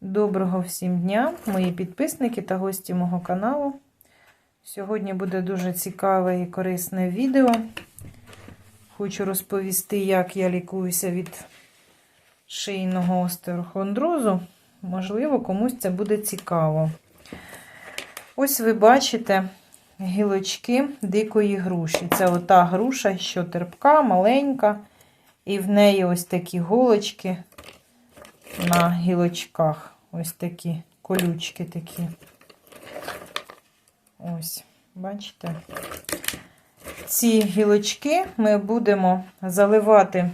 Доброго всім дня, мої підписники та гості мого каналу. Сьогодні буде дуже цікаве і корисне відео. Хочу розповісти, як я лікуюся від шийного остеохондрозу. Можливо, комусь це буде цікаво. Ось ви бачите гілочки дикої груші. Це ота груша, що терпка, маленька, і в неї ось такі голочки на гілочках. Ось такі колючки такі. Ось, бачите? Ці гілочки ми будемо заливати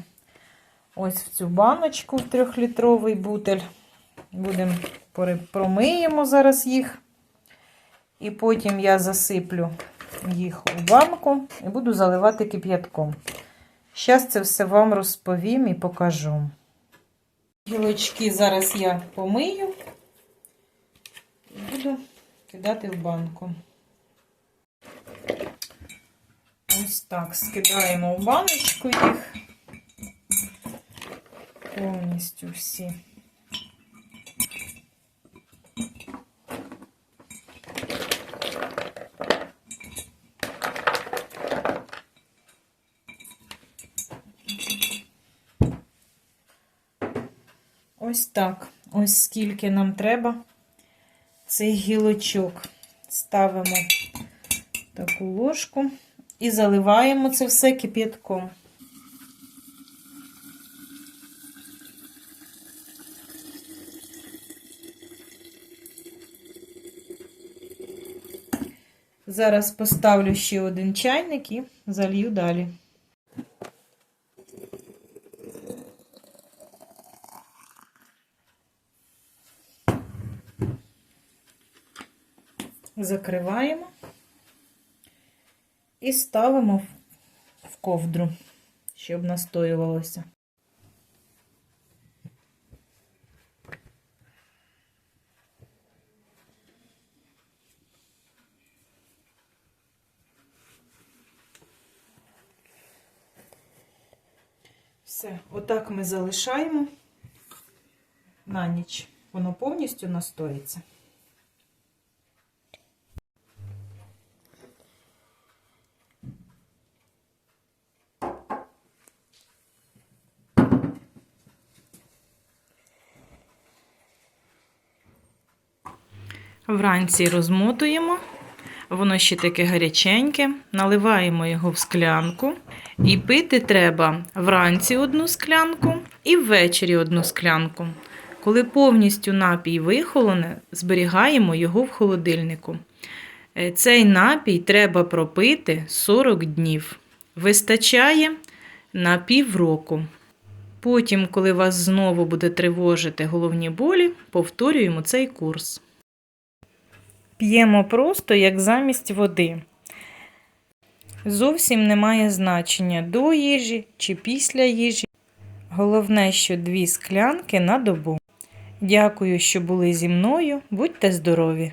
ось в цю баночку в трьохлітровий бутель. Будемо промиємо зараз їх. І потім я засиплю їх у банку і буду заливати кип'ятком. Зараз це все вам розповім і покажу. Гілочки зараз я помию і буду кидати в банку. Ось так скидаємо в баночку їх повністю всі. Ось так. Ось скільки нам треба цих гілочок. Ставимо таку ложку і заливаємо це все кип'ятком. Зараз поставлю ще один чайник і залью далі. Закриваємо і ставимо в ковдру, щоб настоювалося. Все, отак ми залишаємо на ніч. Воно повністю настоїться. Вранці розмотуємо, воно ще таке гаряченьке, наливаємо його в склянку. І пити треба вранці одну склянку і ввечері одну склянку. Коли повністю напій вихолоне, зберігаємо його в холодильнику. Е, Цей напій треба пропити 40 днів. Вистачає на півроку. Потім, коли вас знову буде тривожити головні болі, повторюємо цей курс. П'ємо просто як замість води. Зовсім немає значення до їжі чи після їжі. Головне, що дві склянки на добу. Дякую, що були зі мною. Будьте здорові!